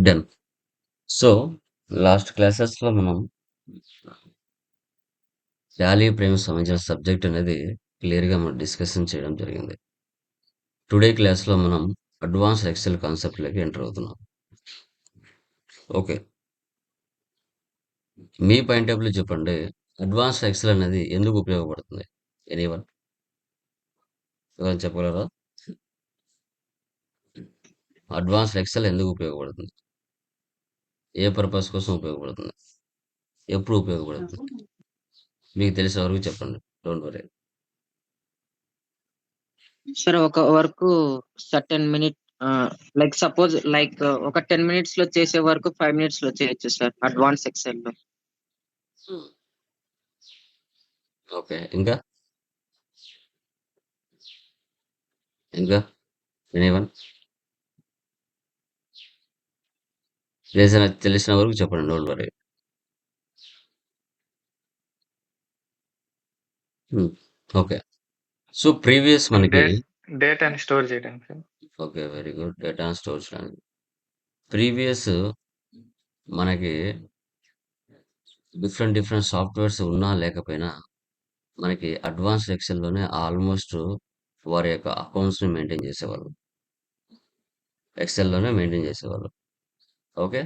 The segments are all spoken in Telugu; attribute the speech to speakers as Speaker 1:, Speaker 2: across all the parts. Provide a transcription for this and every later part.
Speaker 1: డన్. సో, లాస్ట్ క్లాసెస్‌లో మనం టాలీ ప్రేమ సంబంధించిన సబ్జెక్ట్ అనేది క్లియర్‌గా మనం డిస్కషన్ చేయడం జరిగింది. టుడే క్లాస్‌లో మనం అడ్వాన్స్డ్ ఎక్సెల్ కాన్సెప్ట్‌లోకి ఎంటర్ అవుతున్నాం. ఓకే. మీ పాయింట్ ఆఫ్ చెప్పండి. అడ్వాన్స్డ్ ఎక్సెల్ అనేది ఎందుకు ఉపయోగపడుతుంది? ఎనీవన్? ఎవరైనా చెప్పగలరా? అడ్వాన్స్డ్ ఎక్సెల్ ఎందుకు ఉపయోగపడుతుంది? ఏ పర్పస్ కోసం ఉపయోగపడుతుంది? ఎప్పుడు ఉపయోగపడుతుంది? మీకు తెలిసే వరకు చెప్పండి. Don't worry.
Speaker 2: సార్ ఒక work certain minute like suppose like ఒక టెన్ మినిట్స్లో చేసే వరకు ఫైవ్ మినిట్స్లో చేయొచ్చు సార్ అడ్వాన్స్ ఎక్సెల్లో
Speaker 1: ఓకే. ఇంకా? ఇంకా? ఎనీవన్? తెలిసిన తెలిసిన వరకు చెప్పండి. Don't worry. Okay. So, previous మనకి
Speaker 3: డేట్ డేటాని స్టోర్ చేయడానికి.
Speaker 1: ఓకే. Very good. డేటాను స్టోర్ చేయడానికి. ప్రీవియస్ మనకి డిఫరెంట్ డిఫరెంట్ సాఫ్ట్‌వేర్స్ ఉన్నా లేకపోయినా మనకి అడ్వాన్స్డ్ ఎక్సెల్‌లోనే ఆల్మోస్ట్ వారి యొక్క అకౌంట్స్‌ని మెయింటైన్ చేసేవాళ్ళు. ఎక్సెల్‌లోనే మెయింటైన్ చేసేవాళ్ళు. ఓకే.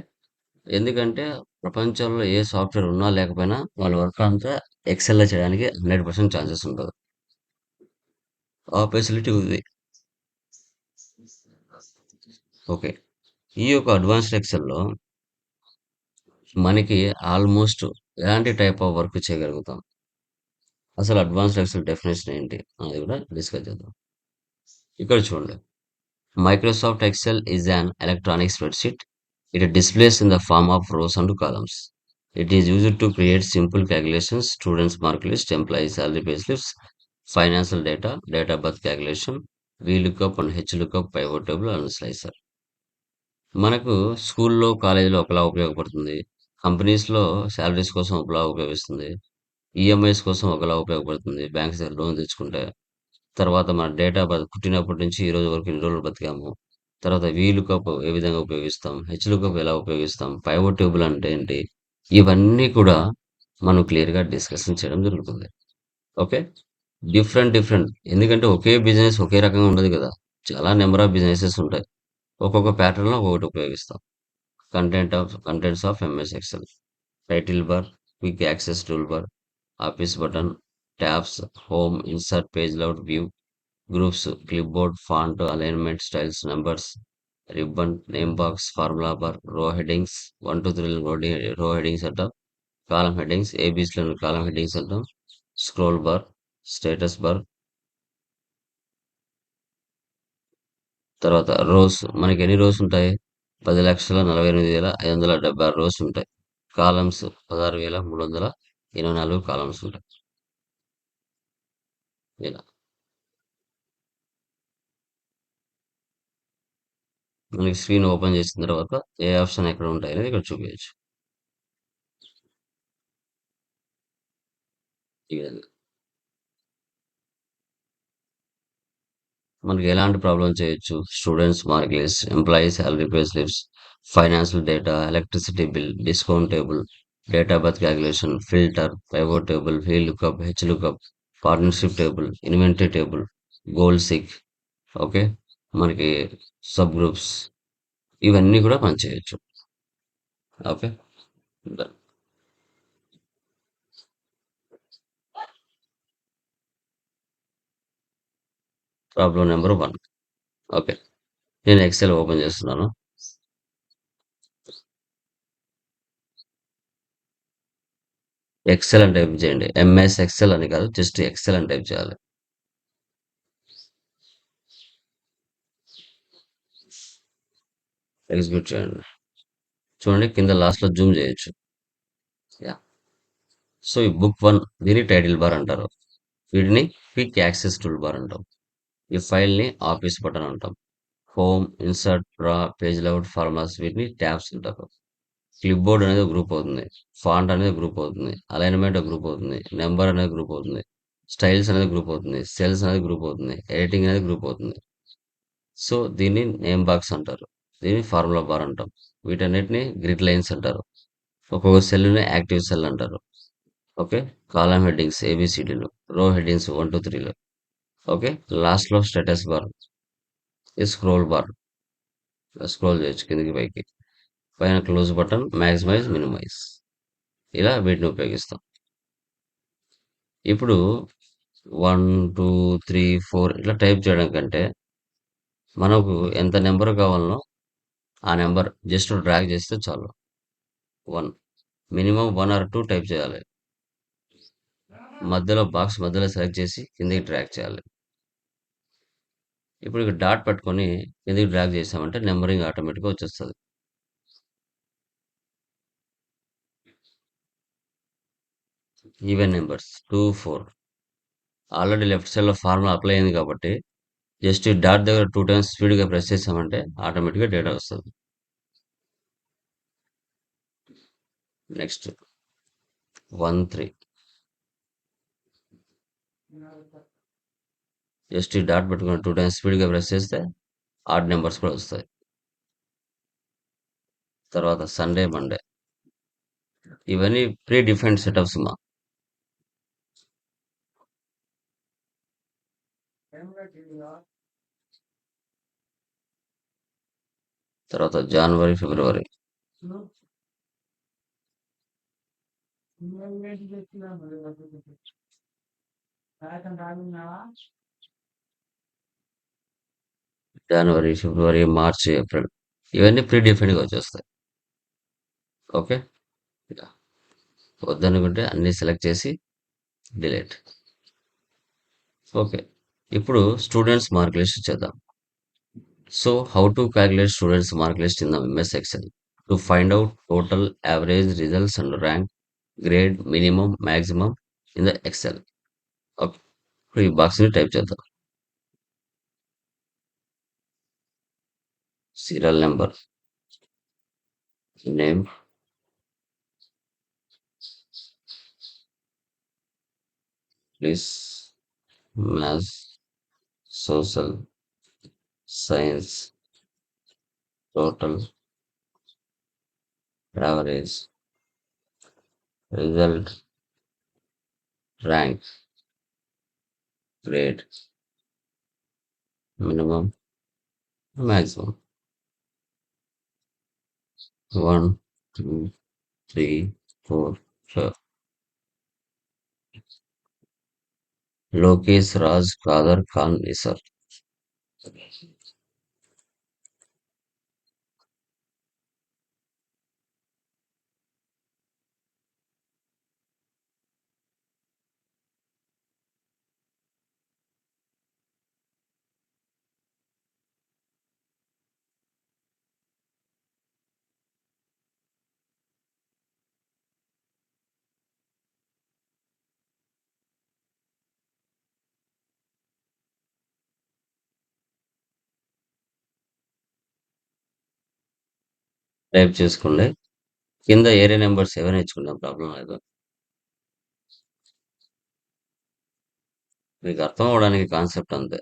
Speaker 1: ఎందుకంటే ప్రపంచంలో ఏ సాఫ్ట్‌వేర్ ఉన్నా లేకపోయినా వాళ్ళ వర్క్ అంతా ఎక్సెల్‌లో చేయడానికి 100% ఛాన్సెస్ ఉంటుంది ఆ ఫెసిలిటీ ఉంది. ఓకే. ఈ యొక్క అడ్వాన్స్డ్ ఎక్సెల్‌లో మనకి ఆల్మోస్ట్ ఎలాంటి టైప్ ఆఫ్ వర్క్ చేయగలుగుతాం? అసలు అడ్వాన్స్డ్ ఎక్సెల్ డెఫినేషన్ ఏంటి? అది కూడా డిస్కస్ చేద్దాం. ఇక్కడ చూడండి. Microsoft Excel is an electronic spreadsheet. It displays in the form of rows and columns. It is used to create simple calculations, students' mark list, employee salary pay slips, financial data, data birth calculation, VLOOKUP and HLOOKUP, pivot table and slicer. మనకు స్కూల్లో, కాలేజీలో ఒకలా ఉపయోగపడుతుంది. కంపెనీస్‌లో శాలరీస్ కోసం ఒకలా ఉపయోగిస్తుంది. ఈఎంఐస్ కోసం ఒకలా ఉపయోగపడుతుంది. బ్యాంక్స్ దగ్గర లోన్ తెచ్చుకుంటే. తర్వాత మన డేటా ఆఫ్ పుట్టినప్పటి నుంచి ఈ రోజు వరకు ఇన్ని రోజులు బతికాము. తర్వాత వీలుకప్ ఏ విధంగా ఉపయోగిస్తాం? హెచ్‌లుకప్ ఎలా ఉపయోగిస్తాం? పైవట్ టేబుల్ అంటే ఏంటి? ఇవన్నీ కూడా మనం క్లియర్‌గా డిస్కషన్ చేయడం జరుగుతుంది. ఓకే. డిఫరెంట్ డిఫరెంట్ ఎందుకంటే ఒకే బిజినెస్ ఒకే రకంగా ఉండదు కదా! చాలా నెంబర్ ఆఫ్ బిజినెసెస్ ఉంటాయి. ఒక్కొక్క ప్యాటర్న్‌లో ఒకటి ఉపయోగిస్తాం. Content of contents of MS Excel. Title bar, quick access toolbar, office button, tabs, home, insert, page layout view, groups, clipboard font, alignment, styles, numbers ribbon, name box, formula bar, row headings, 1, 2, 3 రోడి రో హెడ్డింగ్స్ అంటాం. కాలమ్ హెడ్డింగ్స్, ఏబీస్‌లోని కాలమ్ హెడ్డింగ్స్ అంటాం. Scroll bar, status bar. తర్వాత రోస్ మనకి ఎన్ని రోస్ ఉంటాయి? 10,48,576 రోస్ ఉంటాయి. కాలమ్స్ 16,384 కాలమ్స్ ఉంటాయి. ఇలా. మనకి స్క్రీన్ ఓపెన్ చేసిన తర్వాత ఏ ఆప్షన్ ఎక్కడ ఉంటాయనేది ఇక్కడ చూపించచ్చు మనకి ఎలాంటి ప్రాబ్లమ్ చేయొచ్చు? Students mark list, employees salary pay slips, financial data, electricity bill, discount table, date of birth calculation, filter, pivot table, VLOOKUP, HLOOKUP, partnership table, inventory table, goal seek okay. మనకి సబ్ గ్రూప్స్ ఇవన్నీ కూడా పనిచేయచ్చు చేయొచ్చు. Okay. Done. Problem number one okay. నేను ఎక్సెల్ ఓపెన్ చేస్తున్నాను. ఎక్సెల్ అని టైప్ చేయండి. ఎంఎస్ ఎక్సెల్ అని కాదు. జస్ట్ ఎక్సెల్ అని టైప్ చేయాలి. ఎగ్జిక్యూట్ చేయండి. చూడండి కింద లాస్ట్‌లో జూమ్ చేయొచ్చు. యా సో, ఈ బుక్ వన్ దీన్ని టైటిల్ బార్ అంటారు. వీటిని క్విక్ యాక్సెస్ టూల్ బార్ అంటాం. ఈ ఫైల్‌ని ఆఫీస్ బటన్ అంటాం. Home, insert, draw, page layout, formulas వీటిని ట్యాబ్స్ అంటారు. క్లిప్‌బోర్డ్ అనేది గ్రూప్ అవుతుంది. ఫాంట్ అనేది గ్రూప్ అవుతుంది. అలైన్‌మెంట్ గ్రూప్ అవుతుంది. నెంబర్ అనేది గ్రూప్ అవుతుంది. స్టైల్స్ అనేది గ్రూప్ అవుతుంది. సెల్స్ అనేది గ్రూప్ అవుతుంది. ఎడిటింగ్ అనేది గ్రూప్ అవుతుంది. సో, దీన్ని నేమ్ బాక్స్ అంటారు. దీన్ని ఫార్ములా బార్ అంటాం. వీటన్నిటిని గ్రిడ్ లైన్స్ అంటారు. ఒక్కొక్క సెల్ని యాక్టివ్ సెల్ అంటారు. ఓకే? కాలం హెడ్డింగ్స్ ఏబిసిడీలు. రో హెడ్డింగ్స్ వన్ టూ త్రీలు. ఓకే? లాస్ట్లో స్టేటస్ బార్. ఈ స్క్రోల్ బార్. స్క్రోల్ చేయొచ్చు కిందికి పైకి. పైన క్లోజ్ బటన్ మ్యాక్సిమైజ్ మినిమైజ్. ఇలా వీటిని ఉపయోగిస్తాం. ఇప్పుడు వన్ టూ త్రీ ఫోర్ ఇట్లా టైప్ చేయడం కంటే మనకు ఎంత నెంబర్ కావాలనో ఆ నెంబర్ జస్ట్ డ్రాగ్ చేస్తే చాలు. One. Minimum one or two type చేయాలి. మధ్యలో బాక్స్ మధ్యలో సెలెక్ట్ చేసి కిందకి డ్రాగ్ చేయాలి. ఇప్పుడు ఇక డాట్ పెట్టుకొని కిందికి డ్రాగ్ చేసామంటే నెంబరింగ్ ఆటోమేటిక్గా వచ్చేస్తుంది. Even numbers. Two four. Already left సైడ్లో ఫార్ములా అప్లై అయింది కాబట్టి జస్ట్ డాట్ దగ్గర టూ టైమ్స్ స్పీడ్గా ప్రెస్ చేసామంటే ఆటోమేటిక్గా డేటా వస్తుంది. Next one three. Just dot పెట్టుకుని టూ టైమ్స్ స్పీడ్గా ప్రెస్ చేస్తే ఆడ్ నెంబర్స్ కూడా వస్తాయి. తర్వాత సండే మండే. ఇవన్నీ ప్రీ డిఫరెంట్ సెటప్స్ మా. తర్వాత జనవరి ఫిబ్రవరి జనవరి ఫిబ్రవరి మార్చి ఏప్రిల్ ఇవన్నీ ప్రీ గా వచ్చేస్తాయి ఓకే వద్దనుకుంటే అన్నీ సెలెక్ట్ చేసి డిలీట్ ఓకే ఇప్పుడు స్టూడెంట్స్ మార్క్ లిస్ట్ చేద్దాం. so how to calculate students mark list in the MS Excel to find out total average results and rank grade minimum maximum in the Excel okay ఇప్పుడు ఈ బాక్స్ని టైప్ చేద్దాం serial number name please maths social science total average result rank grade minimum maximum one two three four five Lokesh Raj Kader Khan Isar. Type చేసుకోండి కింద ఏరియా నెంబర్స్ సెవెన్ ఇచ్చుకుంటాం ప్రాబ్లం లేదు. మీకు అర్థం అవడానికి కాన్సెప్ట్ అంతే.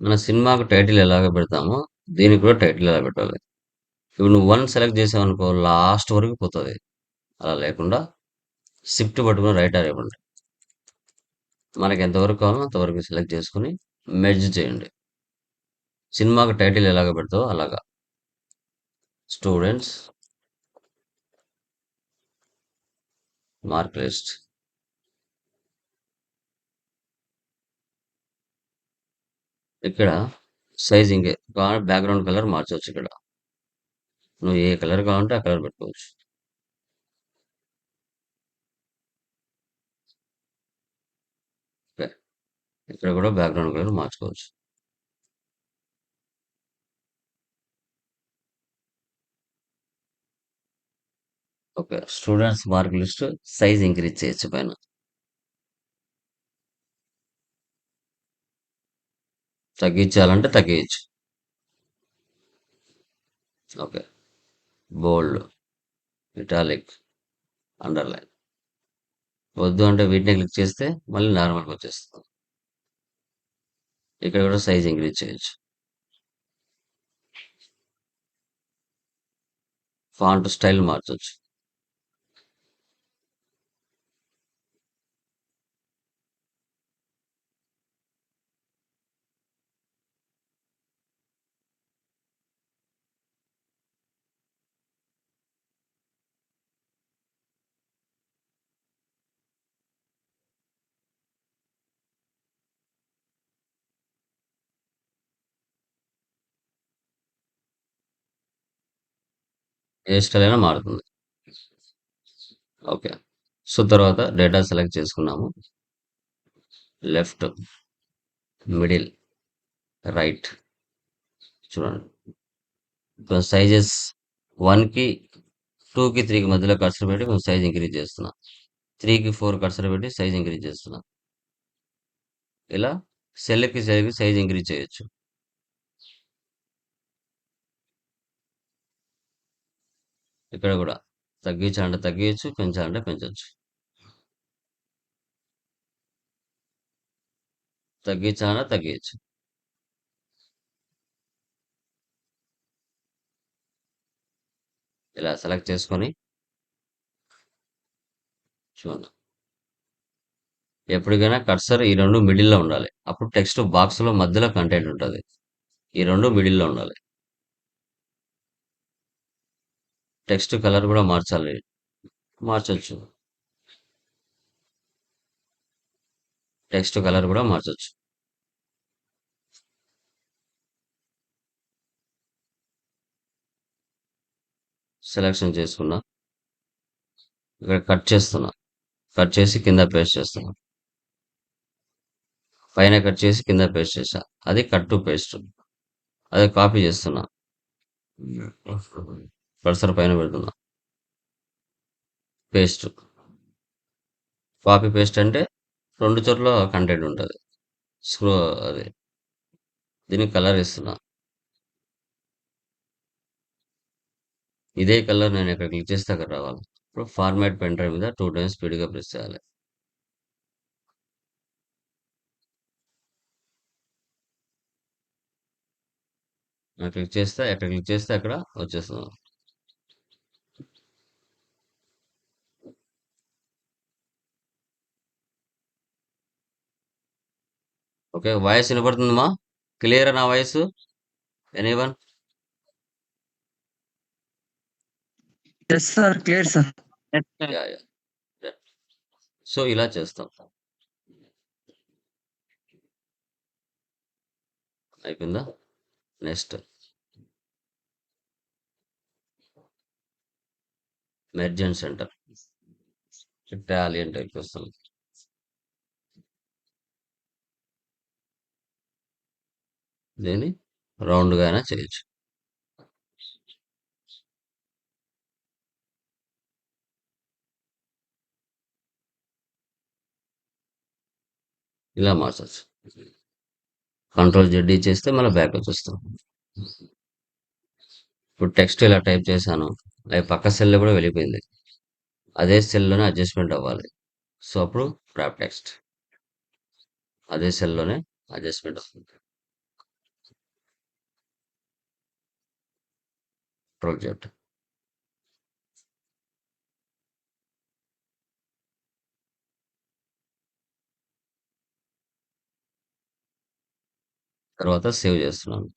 Speaker 1: మన సినిమాకు టైటిల్ ఎలాగ పెడతామో దీనికి కూడా టైటిల్ ఎలా పెట్టాలి? ఇప్పుడు నువ్వు వన్ సెలెక్ట్ చేసావనుకో లాస్ట్ వరకు పోతుంది. అలా లేకుండా షిఫ్ట్ పట్టుకుని రైట్ ఇవ్వండి. మనకి ఎంతవరకు కావాలో అంతవరకు సెలెక్ట్ చేసుకుని మెర్జ్ చేయండి. సినిమాకు టైటిల్ ఎలాగ పెడతావో అలాగా. Students mark list. ఇక్కడ సైజ్ ఇంకే బ్యాక్గ్రౌండ్ కలర్ మార్చవచ్చు ఇక్కడ నువ్వు ఏ కలర్ కావాలంటే ఆ కలర్ పెట్టుకోవచ్చు ఇక్కడ కూడా బ్యాక్గ్రౌండ్ కలర్ మార్చుకోవచ్చు okay. Students mark list size increase చేయొచ్చు పైన. తగ్గించాలంటే తగ్గించు ఓకే. బోల్డ్, ఇటాలిక్, అండర్‌లైన్. వద్దు అంటే వీటిని క్లిక్ చేస్తే మళ్ళీ నార్మల్‌కొచ్చేస్తుంది. ఇక్కడ కూడా సైజ్ ఇంక్రీజ్ చేయొచ్చు. ఫాంట్ స్టైల్ మార్చొచ్చు. ఏ స్టైల్ అయినా మారుతుంది. ఓకే. సో, తర్వాత డేటా సెలెక్ట్ చేసుకున్నాము. లెఫ్ట్, మిడిల్, రైట్ చూడండి. సైజెస్ 1కి, 2కి, 3కి మధ్యలో కట్సర్ పెట్టి కొంచెం సైజ్ ఇంక్రీజ్ చేస్తున్నా. త్రీకి ఫోర్ కట్సర్ పెట్టి సైజ్ ఇంక్రీజ్ చేస్తున్నా. ఇలా సెల్‌కి, సెల్‌కి సైజ్ ఇంక్రీజ్ చేయొచ్చు. ఇక్కడ కూడా తగ్గించాలంటే తగ్గియచ్చు, పెంచాలంటే పెంచొచ్చు. తగ్గించాలంటే తగ్గియచ్చు. ఇలా సెలెక్ట్ చేసుకొని చూడండి. ఎప్పటికైనా కర్సర్ ఈ రెండు మిడిల్‌లో ఉండాలి. అప్పుడు టెక్స్ట్ బాక్స్‌లో మధ్యలో కంటెంట్ ఉంటుంది ఈ రెండు మిడిల్‌లో ఉండాలి. టెక్స్ట్ కలర్ కూడా మార్చాలి. మార్చొచ్చు. టెక్స్ట్ కలర్ కూడా మార్చొచ్చు. సెలెక్షన్ చేసుకున్నా. ఇక్కడ కట్ చేస్తున్నా. కట్ చేసి కింద పేస్ట్ చేస్తున్నా. పైన కట్ చేసి కింద పేస్ట్ చేసా అది కట్ టు పేస్ట్. అదే కాపీ చేస్తున్నా. కర్సర్ పైన పెడుతున్నా. పేస్ట్. కాపీ పేస్ట్ అంటే రెండు చోట్ల కంటెంట్ ఉంటుంది స్క్రో అది. దీనికి కలర్ ఇస్తున్నా. ఇదే కలర్ నేను ఇక్కడ క్లిక్ చేస్తే అక్కడ రావాలి. ఇప్పుడు ఫార్మాట్ పెన్ డ్రైవ్ మీద టూ టైమ్స్ స్పీడ్‌గా ప్రెస్ చేయాలి. అక్కడ క్లిక్ చేస్తే ఎక్కడ క్లిక్ చేస్తే అక్కడ వచ్చేస్తున్నాం ఓకే. వాయిస్ వినపడుతుందమ్మా? క్లియరా నా
Speaker 2: voice? Anyone?
Speaker 1: Sir. Clear sir. So, ఇలా చేస్తాం. అయిపోయిందా? Next. Merge and centre. Italian type వస్తుంది. దీన్ని రౌండ్‌గా అయినా చేయొచ్చు. ఇలా మార్చచ్చు కంట్రోల్ జెడ్ చేస్తే మళ్ళీ బ్యాక్ వచ్చేస్తాం. ఇప్పుడు టెక్స్ట్ ఇలా టైప్ చేశాను. అవి పక్క సెల్‌లో కూడా వెళ్ళిపోయింది. అదే సెల్‌లోనే అడ్జస్ట్‌మెంట్ అవ్వాలి. సో, అప్పుడు వ్రాప్ టెక్స్ట్. అదే సెల్‌లోనే అడ్జస్ట్‌మెంట్ అవుతుంది. ప్రాజెక్ట్ తర్వాత సేవ్ చేస్తున్నాను.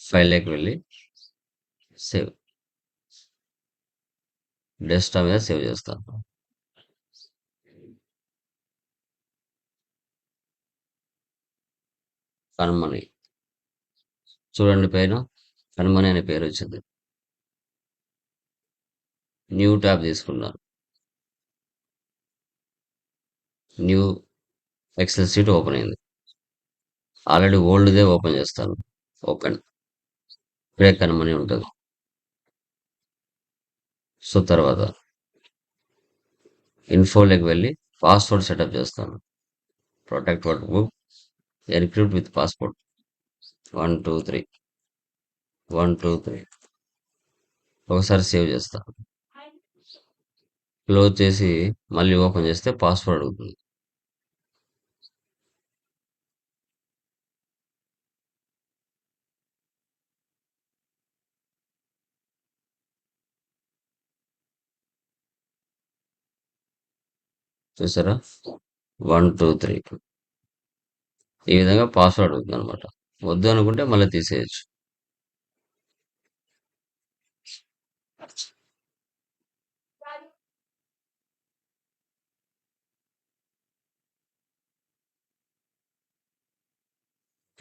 Speaker 1: ఫైల్‌లోకి వెళ్ళి సేవ్. డెస్క్‌టాప్ మీద సేవ్ చేస్తాను. కనుమని చూడండి పైన కనుమని అనే పేరు వచ్చింది. న్యూ ట్యాబ్ తీసుకున్నాను. న్యూ ఎక్సెల్ షీట్ ఓపెన్ అయింది. ఆల్రెడీ ఓల్డ్‌దే ఓపెన్ చేస్తాను. ఓపెన్. బ్రేక్ అనమని ఉంటుంది సో, తర్వాత ఇన్ఫోలోకి వెళ్ళి పాస్వర్డ్ సెటప్ చేస్తాను protect word book encrypt with passport one two three one two three ఒకసారి సేవ్ చేస్తాను క్లోజ్ చేసి మళ్ళీ ఓపెన్ చేస్తే పాస్వర్డ్ అడుగుతుంది. చూసారా? One two three. ఈ విధంగా పాస్వర్డ్ అడుగుతుంది అనమాట వద్దు అనుకుంటే మళ్ళీ తీసేయచ్చు.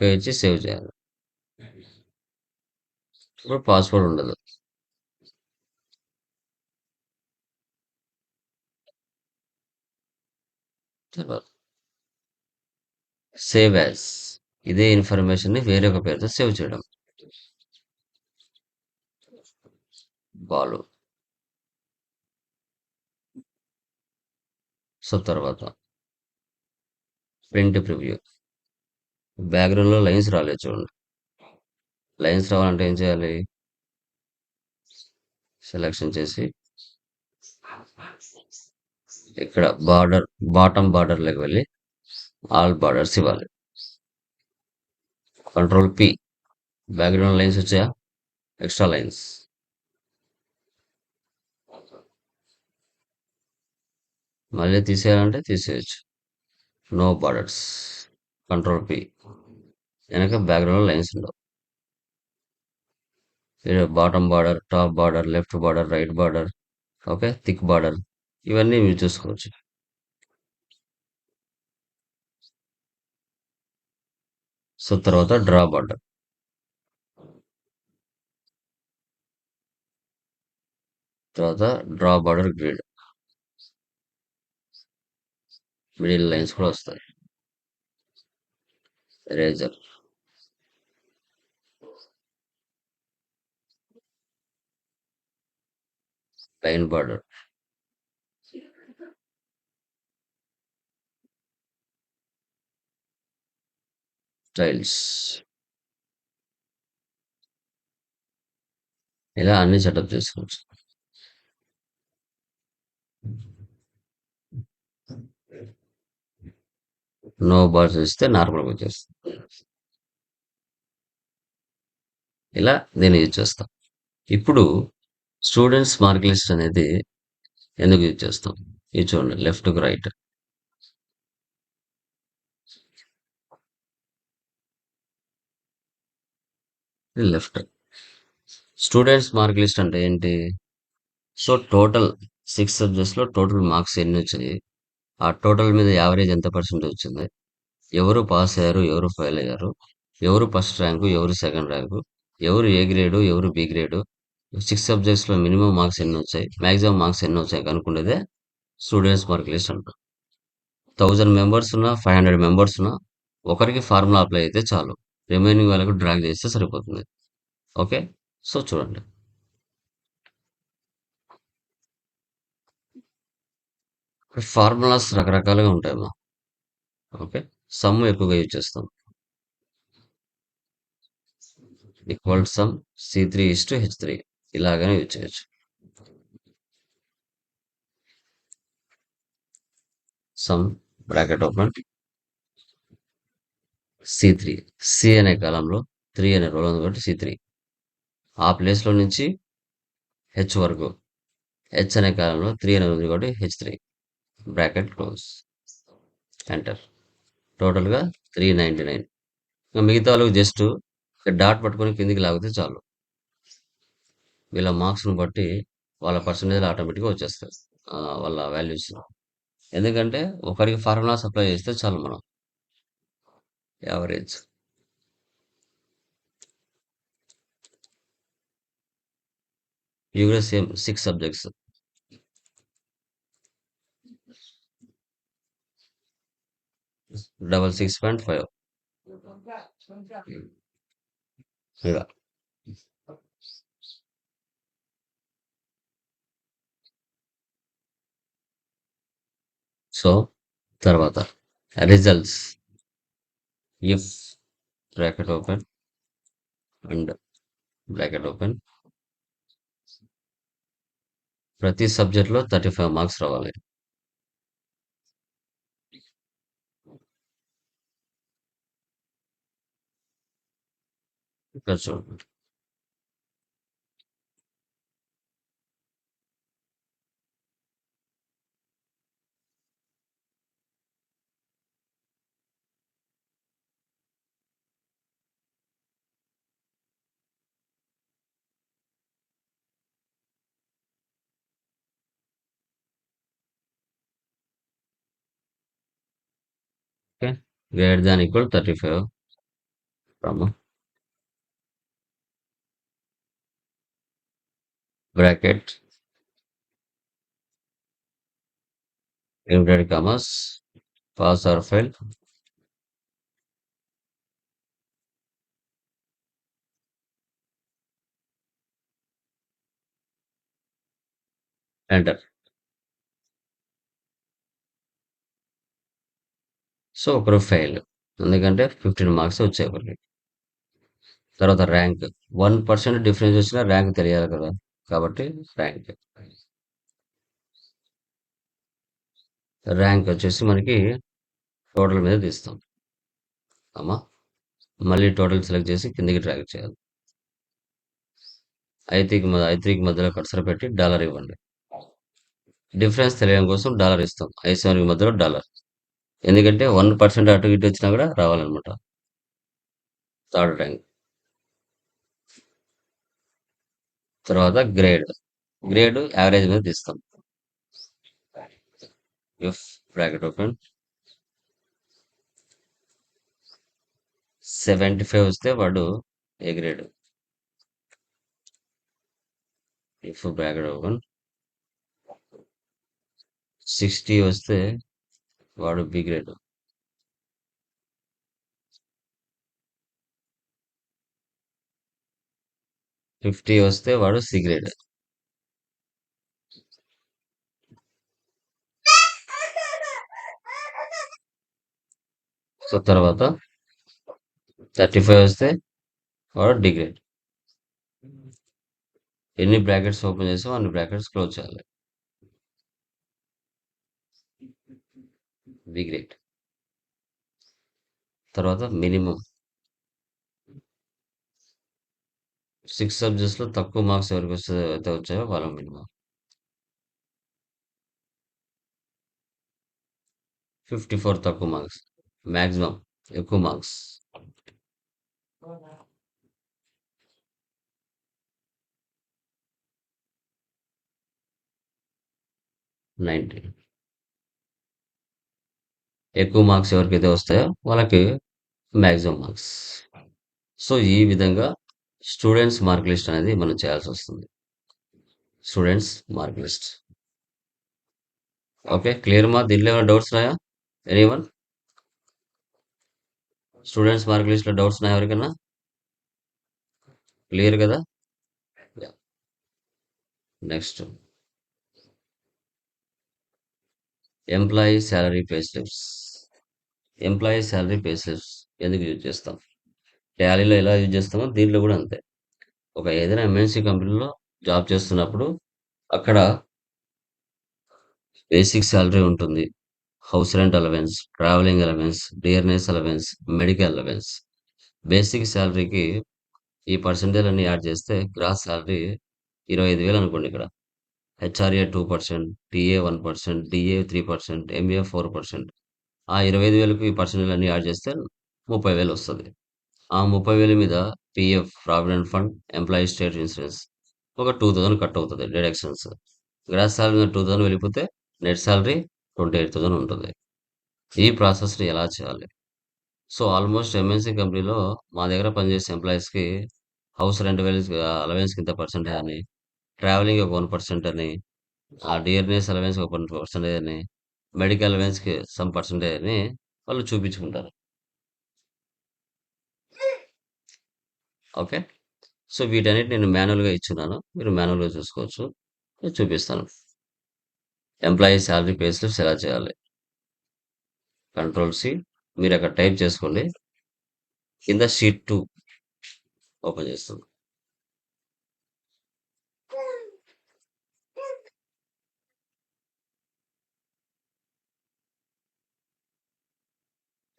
Speaker 1: పేజ్ సేవ్ చేయాలి. ఇప్పుడు పాస్వర్డ్ ఉండదు. తర్వాత సేవ్ యాజ్. ఇదే ఇన్ఫర్మేషన్ని వేరే ఒక పేరుతో సేవ్ చేయడం. బాలు. సో తర్వాత ప్రింట్ ప్రివ్యూ. బ్యాక్గ్రౌండ్లో లైన్స్ రాలేదు చూడండి. లైన్స్ రావాలంటే ఏం చేయాలి? సెలెక్షన్ చేసి ఇక్కడ బార్డర్ బాటమ్ బార్డర్లోకి వెళ్ళి ఆల్ బార్డర్స్ ఇవ్వాలి. Control P. బ్యాక్గ్రౌండ్ లైన్స్ వచ్చాయా? Extra lines. మళ్ళీ తీసేయాలంటే తీసేయచ్చు. No borders. కంట్రోల్ పి వెనక బ్యాక్గ్రౌండ్ లైన్స్ ఉండవు. Bottom border top border left border right border okay thick border ఇవన్నీ మీరు చూసుకోవచ్చు. సో తర్వాత డ్రా బార్డర్ తర్వాత draw border grid middle lines కూడా వస్తాయి. Eraser line border. స్టైల్స్ ఇలా అన్ని సెటప్ చేసుకోవచ్చు. నో బార్స్ ఇస్తే నార్మల్గా వచ్చేస్తుంది. ఇలా దీన్ని యూజ్ చేస్తాం. ఇప్పుడు స్టూడెంట్స్ మార్క్ లిస్ట్ అనేది ఎందుకు యూజ్ చేస్తాం? ఇది చూడండి left to right left students mark list అంటే ఏంటి? సో టోటల్ సిక్స్ సబ్జెక్ట్స్లో టోటల్ మార్క్స్ ఎన్ని వచ్చాయి ఆ టోటల్ మీద యావరేజ్ ఎంత పర్సెంట్ వచ్చింది? ఎవరు పాస్ అయ్యారు? ఎవరు ఫెయిల్ అయ్యారు? ఎవరు ఫస్ట్ ర్యాంకు ఎవరు సెకండ్ ర్యాంకు ఎవరు ఏ గ్రేడు ఎవరు బి గ్రేడు సిక్స్ సబ్జెక్ట్స్లో మినిమం మార్క్స్ ఎన్ని వచ్చాయి? మ్యాక్సిమం మార్క్స్ ఎన్ని వచ్చాయి కనుక్కునేదే స్టూడెంట్స్ మార్క్ లిస్ట్ అంటారు థౌజండ్ మెంబర్స్ ఉన్నా ఫైవ్ హండ్రెడ్ మెంబర్స్ ఉన్నా ఒకరికి ఫార్ములా అప్లై అయితే చాలు. రిమైనింగ్ వాళ్ళకు డ్రాగ్ చేస్తే సరిపోతుంది. ఓకే సో చూడండి. ఫార్ములాస్ రకరకాలుగా ఉంటాయమ్మా. ఓకే సమ్ ఎక్కువగా యూజ్ చేస్తాం. Equal sum C three is to H three ఇలాగనే యూజ్ చేయొచ్చు. Sum bracket open C three C అనే కాలంలో త్రీ అనే రోల్ ఉంది కాబట్టి సి త్రీ ఆ ప్లేస్లో నుంచి హెచ్ వరకు. హెచ్ అనే కాలంలో త్రీ అనే ఉంది కాబట్టి H three bracket close enter టోటల్గా త్రీ నైంటీ నైన్ ఇంకా మిగతా వాళ్ళకి జస్ట్ డాట్ పట్టుకొని కిందికి లాగితే చాలు. వీళ్ళ మార్క్స్ని బట్టి వాళ్ళ పర్సంటేజ్ ఆటోమేటిక్గా వచ్చేస్తాయి. వాళ్ళ వాల్యూస్. ఎందుకంటే ఒకరికి ఫార్ములా సప్లై చేస్తే చాలు మనం. యావరేజ్. ఇవి కూడా same six subjects. Double six point five. ఇలా సో తర్వాత results if bracket open and bracket open ప్రతి సబ్జెక్ట్లో థర్టీ ఫైవ్ మార్క్స్ రావాలి. ఇక్కడ చూడండి okay greater than equal thirty bracket from bracket. Inverted commas pass or fail. Enter. So ఒకరు ఫెయిల్ ఎందుకంటే ఫిఫ్టీన్ మార్క్స్ వచ్చాయి ఒకరికి తర్వాత ర్యాంక్ వన్ పర్సెంట్ డిఫరెన్స్ వచ్చినా ర్యాంక్ తెలియాలి కదా. కాబట్టి ర్యాంక్ ర్యాంక్ వచ్చేసి మనకి టోటల్ మీద తీస్తాం. అమ్మా మళ్ళీ టోటల్ సెలెక్ట్ చేసి కిందికి ట్రాక్ చేయాలి. ఐత్రీకి ఐత్రీకి మధ్యలో కర్సర్ పెట్టి డాలర్ ఇవ్వండి. డిఫరెన్స్ తెలియడం కోసం డాలర్ ఇస్తాం. ఐ సెవెన్కి మధ్యలో డాలర్. ఎందుకంటే వన్ పర్సెంట్ అటు ఇటు వచ్చినా కూడా రావాలన్నమాట. Third rank. తర్వాత గ్రేడ్. గ్రేడ్ యావరేజ్ మీద తీస్తాం. If bracket open seventy five వస్తే వాడు A grade if bracket open sixty వస్తే వాడు బి గ్రేడ్ ఫిఫ్టీ వస్తే వాడు సి గ్రేడ్ సో తర్వాత థర్టీ ఫైవ్ వస్తే వాడు డి గ్రేడ్ ఎన్ని బ్రాకెట్స్ ఓపెన్ చేసామో అన్ని బ్రాకెట్స్ క్లోజ్ చేయాలి. బి గ్రేడ్ తర్వాత మినిమం. సిక్స్ సబ్జెక్ట్స్లో తక్కువ మార్క్స్ ఎవరికి వస్తే అయితే వచ్చాయో వాళ్ళ మినిమం ఫిఫ్టీ ఫోర్ తక్కువ మార్క్స్. మ్యాక్సిమం ఎక్కువ మార్క్స్. నైంటీ. ఎక్కువ మార్క్స్ ఎవరికైతే వస్తాయో వాళ్ళకి మ్యాక్సిమం మార్క్స్. సో ఈ విధంగా స్టూడెంట్స్ మార్క్ లిస్ట్ అనేది మనం చేయాల్సి వస్తుంది. Students mark list. Okay clear మా? దీంట్లో ఏమైనా డౌట్స్ ఉన్నాయా? ఎనీ వన్ స్టూడెంట్స్ మార్క్ లిస్ట్లో డౌట్స్ ఉన్నాయా ఎవరికైనా? క్లియర్ కదా? Next employee salary pay slips employee salary pay slips ఎందుకు యూజ్ చేస్తాం? ట్యాలీలో ఎలా యూజ్ చేస్తామో దీంట్లో కూడా అంతే. ఒక ఏదైనా ఎంఎన్సీ కంపెనీలో జాబ్ చేస్తున్నప్పుడు అక్కడ బేసిక్ శాలరీ ఉంటుంది. House rent allowance travelling allowance dearness allowance medical allowance basic శాలరీకి ఈ పర్సంటేజ్ అన్ని యాడ్ చేస్తే గ్రాస్ శాలరీ ఇరవై ఐదు వేలు అనుకోండి ఇక్కడ. HRA two percent TA one percent DA three percent MA four percent ఆ ఇరవై ఐదు వేలకు ఈ పర్సెంటేజ్ అన్ని యాడ్ చేస్తే ముప్పై వేలు వస్తుంది. ఆ ముప్పై వేల మీద PF provident fund employee state insurance ఒక టూ థౌసండ్ కట్ అవుతుంది డిడక్షన్స్. గ్రాస్ శాలరీ మీద టూ థౌసండ్ వెళ్ళిపోతే net salary twenty eight thousand ఉంటుంది. ఈ ప్రాసెస్ని ఎలా చేయాలి? సో ఆల్మోస్ట్ ఎంఎన్సీ కంపెనీలో మా దగ్గర పనిచేసే ఎంప్లాయీస్కి హౌస్ రెంట్ వేలు అలవెన్స్కి ఇంత పర్సెంటేజ్ అని ట్రావెలింగ్ ఒక వన్ పర్సెంట్ అని ఆ డియర్నెస్ అలవెన్స్ ఒక వన్ పర్సెంటేజ్ అని మెడికల్ అలవెన్స్కి సమ్ పర్సెంటేజ్ అని వాళ్ళు చూపించుకుంటారు. ఓకే. సో వీటన్నిటి నేను మాన్యువల్గా ఇచ్చున్నాను. మీరు మాన్యువల్గా చూసుకోవచ్చు. నేను చూపిస్తాను. ఎంప్లాయీ శాలరీ పే స్లిప్స్ ఎలా చేయాలి? Control C. మీరు అక్కడ టైప్ చేసుకోండి. కింద షీట్ టూ ఓపెన్ చేస్తుంది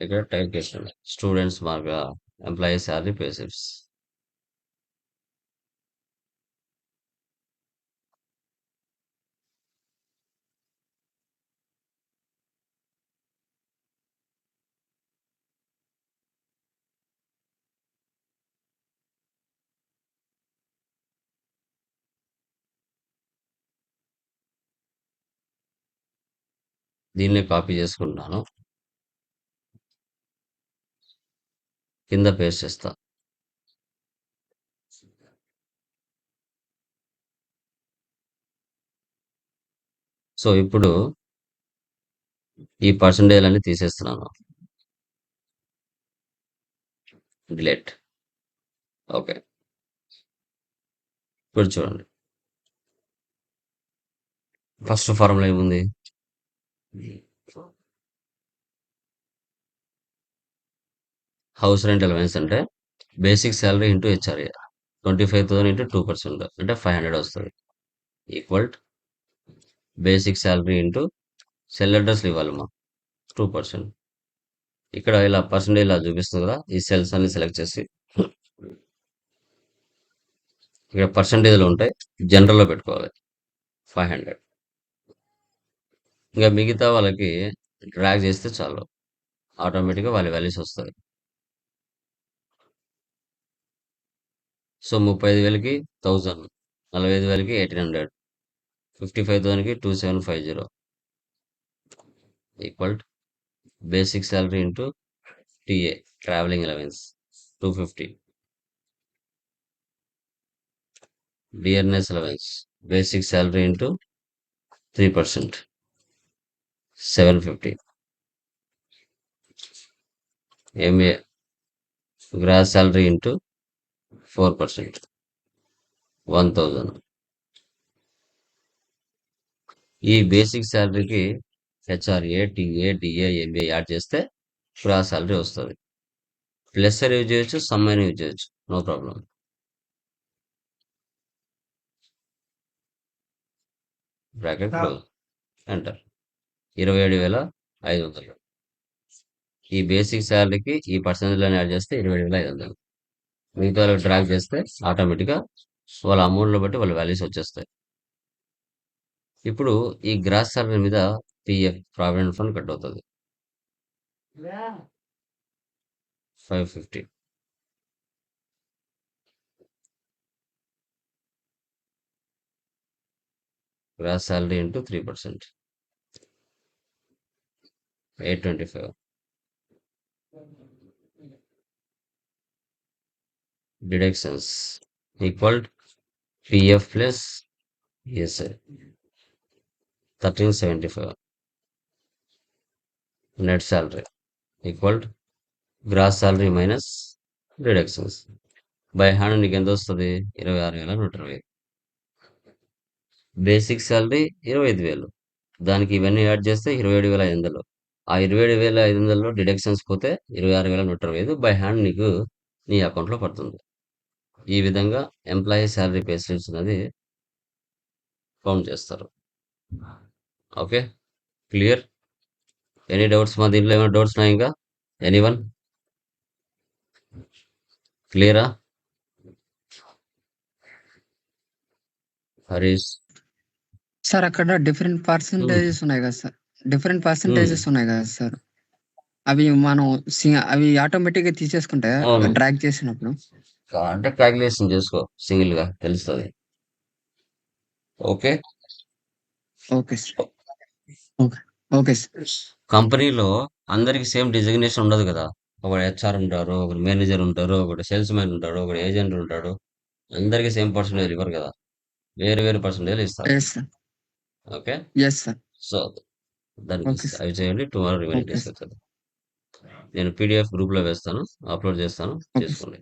Speaker 1: ఇక్కడ టైప్ చేయండి స్టూడెంట్స్ మార్గా ఎంప్లాయీ శాలరీ పేసిప్స్ దీన్ని కాపీ చేసుకుంటున్నాను కింద పేస్ట్ చేస్తా. సో ఇప్పుడు ఈ పర్సంటేజ్ అన్ని తీసేస్తున్నాను. డిలేట్. ఓకే. ఇప్పుడు చూడండి. ఫస్ట్ ఫార్ములా ఏముంది? హౌస్ రెంట్ అలవెన్స్ అంటే basic salary into HRA twenty five thousand into two percent. అంటే ఫైవ్ హండ్రెడ్ వస్తుంది. Equal basic salary into cell అడ్రస్లు ఇవ్వాలమ్మా టూ పర్సెంట్. ఇక్కడ ఇలా పర్సెంటేజ్ ఇలా చూపిస్తుంది కదా ఈ సెల్స్ అన్ని సెలెక్ట్ చేసి. ఇక్కడ పర్సంటేజ్లు ఉంటాయి జనరల్లో పెట్టుకోవాలి. Five hundred. ఇంకా మిగతా వాళ్ళకి డ్రాగ్ చేస్తే చాలు. ఆటోమేటిక్గా వాళ్ళ వాల్యూస్ వస్తాయి. సో ముప్పై ఐదు వేలకి థౌజండ్ నలభై ఐదు వేలకి eighteen hundred fifty five థౌసండ్కి two seven five zero. Equal basic salary into TA travelling allowance two fifty. Dearness allowance basic salary into three percent. Seven fifty. MA gross salary into four percent. One thousand. ఈ basic శాలరీకి HRA TA DA MBA add చేస్తే గ్రాస్ శాలరీ వస్తుంది. ప్లస్ యూజ్ చేయొచ్చు సమ్ యూజ్ చేయొచ్చు. No problem. Bracket enter. ఇరవై ఏడు వేల ఐదు వందలు. ఈ బేసిక్ శాలరీకి ఈ పర్సెంటేజ్ యాడ్ చేస్తే ఇరవై ఏడు వేల ఐదు వందలు. మిగతా వాళ్ళకి డ్రాగ్ చేస్తే ఆటోమేటిక్గా వాళ్ళ అమౌంట్లో బట్టి వాళ్ళ వాల్యూస్ వచ్చేస్తాయి. ఇప్పుడు ఈ గ్రాస్ సాలరీ మీద పిఎఫ్ ప్రావిడెంట్ ఫండ్ కట్ అవుతుంది. Five fifty gross salary into three percent eight twenty five deductions equal PF plus ESI thirteen seventy five net salary equal gross salary minus deductions by hand నీకు ఎంత వస్తుంది? ఇరవై ఆరు వేల నూట ఇరవై. బేసిక్ శాలరీ ఇరవై ఐదు వేలు. దానికి ఇవన్నీ యాడ్ చేస్తే ఇరవై ఏడు వేల ఐదు వందలు. ఆ ఇరవై ఏడు వేల ఐదు వందలలో డిడక్షన్స్ పోతే ఇరవై ఆరు వేల నూట ఇరవై ఐదు బై హ్యాండ్ నీకు నీ అకౌంట్లో పడుతుంది. ఈ విధంగా ఎంప్లాయీ శాలరీ పే స్లిప్స్ అనేది కౌంట్ చేస్తారు. ఓకే క్లియర్ ఎనీ డౌట్స్ మా దీంట్లో ఏమైనా డౌట్స్ ఉన్నాయి ఇంకా? ఎనీ వన్ క్లియరా హరీష్
Speaker 4: సార్ అక్కడ డిఫరెంట్ పర్సంటేజెస్ ఉన్నాయి కదా సార్ డిఫరెంట్ పర్సంటేజెస్ ఉన్నాయి కదా సార్. అవి మనం అవి ఆటోమేటిక్గా తీసేసుకుంటే
Speaker 1: అవును.
Speaker 4: డ్రాగ్ చేసినప్పుడు.
Speaker 1: అంటే క్యాలిక్యులేషన్ చేసుకో సింగిల్గా తెలుస్తుంది. Okay?
Speaker 4: Okay sir. Okay. Okay sir.
Speaker 1: కంపెనీలో అందరికి సేమ్ డిజిగ్నేషన్ ఉండదు కదా. ఒకడు హెచ్ఆర్ ఉంటారు ఒకడు మేనేజర్ ఉంటారు ఒకడు సేల్స్ మ్యాన్ ఉంటాడు ఒకడు ఏజెంట్ ఉంటాడు. అందరికి సేమ్ పర్సంటేజ్ ఇవ్వరు కదా. వేరు వేరు పర్సంటేజ్ ఇస్తారు.
Speaker 4: Yes sir
Speaker 1: okay?
Speaker 4: Yes sir
Speaker 1: so దానికి. అవి చేయండి టుమారో రిమైనింగ్
Speaker 4: Okay,
Speaker 1: తీసుకొచ్చేది నేను పీడిఎఫ్ గ్రూప్లో వేస్తాను అప్లోడ్ చేస్తాను. చేసుకోండి